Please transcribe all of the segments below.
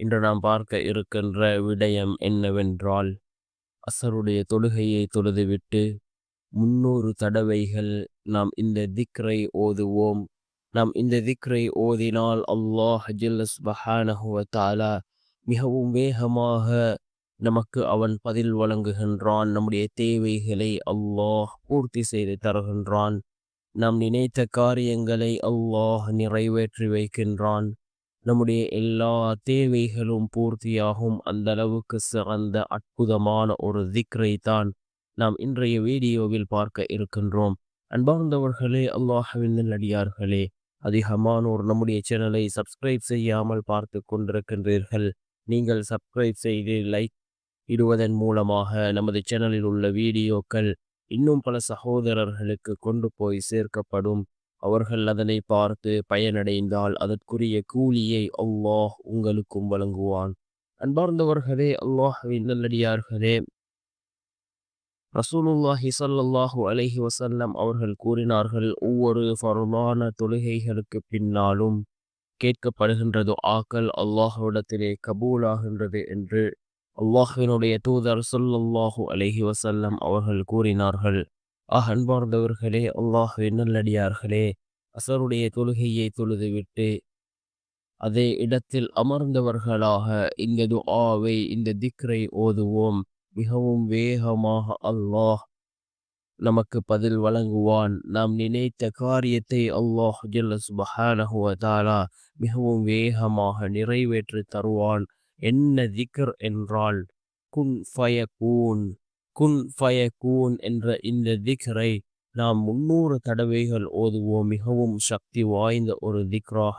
இன்று நாம் பார்க்க இருக்கின்ற விடயம் என்னவென்றால் அசருடைய தொழுகையை தொழுதுவிட்டு முன்னூறு தடவைகள் நாம் இந்த திக்ரை ஓதுவோம். நாம் இந்த திக்ரை ஓதினால் அல்லாஹ் ஜில்லஸ்பஹானஹுவத்தாலா மிகவும் வேகமாக நமக்கு அவன் பதில் வழங்குகின்றான். நம்முடைய தேவைகளை அல்லாஹ் பூர்த்தி செய்து தருகின்றான். நாம் நினைத்த காரியங்களை அல்லாஹ் நிறைவேற்றி வைக்கின்றான். நம்முடைய எல்லா தேவைகளும் பூர்த்தியாகும். அந்த அளவுக்கு சிறந்த அற்புதமான ஒரு திக்ரை தான் நாம் இன்றைய வீடியோவில் பார்க்க இருக்கின்றோம். அன்பார்ந்தவர்களே அல்லாஹவின் அடியார்களே அதிகமானோர் நம்முடைய சேனலை சப்ஸ்கிரைப் செய்யாமல் பார்த்து கொண்டிருக்கின்றீர்கள். நீங்கள் சப்ஸ்கிரைப் செய்து லைக் இடுவதன் மூலமாக நமது சேனலில் உள்ள வீடியோக்கள் இன்னும் பல சகோதரர்களுக்கு கொண்டு போய் சேர்க்கப்படும். அவர்கள் அதனை பார்த்து பயனடைந்தால் அதற்குரிய கூலியை அல்லாஹ் உங்களுக்கும் வழங்குவான். அன்பார்ந்தவர்களே அல்லாஹின் நல்லடியார்களே. ரசூலுல்லாஹி சல்லாஹூ அலஹி வசல்லம் அவர்கள் கூறினார்கள் ஒவ்வொரு ஃபருமான தொழுகைகளுக்கு பின்னாலும் கேட்கப்படுகின்றது ஆக்கள் அல்லாஹுவிடத்திலே கபூலாகின்றது என்று அல்லாஹினுடைய தூதர் சொல்லல்லாஹு அலஹி வசல்லம் அவர்கள் கூறினார்கள். ஆஹ் அன்பார்ந்தவர்களே அல்லாஹ் நல்லடியார்களே அசருடைய தொழுகையை தொழுதுவிட்டு அதே இடத்தில் அமர்ந்தவர்களாக இந்த துஆவை இந்த திக்ரை ஓதுவோம். மிகவும் வேகமாக அல்லாஹ் நமக்கு பதில் வழங்குவான். நாம் நினைத்த காரியத்தை அல்லாஹ் ஜல்ல மிகவும் வேகமாக நிறைவேற்றி தருவான். என்ன திக்ர் என்றால் குன் ஃபயகூன். கூன் குன் ஃபயகூன் என்ற இந்த திக்ரை நாம் முன்னூறு தடவைகள் ஓதுவோம். மிகவும் சக்தி வாய்ந்த ஒரு திக்ராக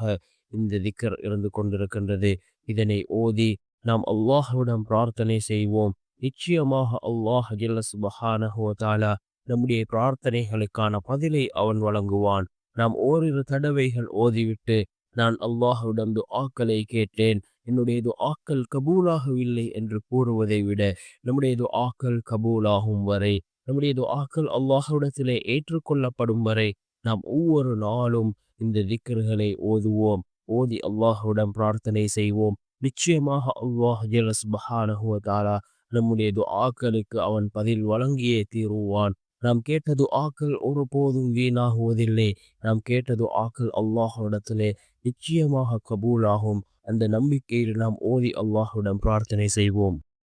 இந்த திக்கர் இருந்து கொண்டிருக்கின்றது. இதனை ஓதி நாம் அல்லாஹுவிடம் பிரார்த்தனை செய்வோம். நிச்சயமாக அல்லாஹ் ஜில்ல சுபஹானஹுவதாலா நம்முடைய பிரார்த்தனைகளுக்கான பதிலை அவன் வழங்குவான். நாம் ஓரிரு தடவைகள் ஓதிவிட்டு நான் அல்லாஹுவிடம் ஆக்களை கேட்டேன். என்னுடைய ஆக்கள் கபூலாகவில்லை என்று கூறுவதை விட நம்முடைய ஆக்கள் கபூலாகும் வரை நம்முடைய ஆக்கள் அல்லாஹுடத்திலே ஏற்றுக்கொள்ளப்படும் வரை நாம் ஒவ்வொரு நாளும் இந்த திக்கர்களை ஓதுவோம். ஓதி அல்லாஹுடன் பிரார்த்தனை செய்வோம். நிச்சயமாக அல்லாஹ் ஜலஸ்பஹானஹுவதாலா நம்முடைய ஆக்களுக்கு அவன் பதில் வழங்கியே தீருவான். நாம் கேட்டது ஆக்கள் ஒருபோதும் வீணாகுவதில்லை. நாம் கேட்டது ஆக்கள் அல்லாஹிடத்திலே நிச்சயமாக கபூலாகும். அந்த நம்பிக்கையில் நாம் ஓதி அல்லாஹுடன் பிரார்த்தனை செய்வோம்.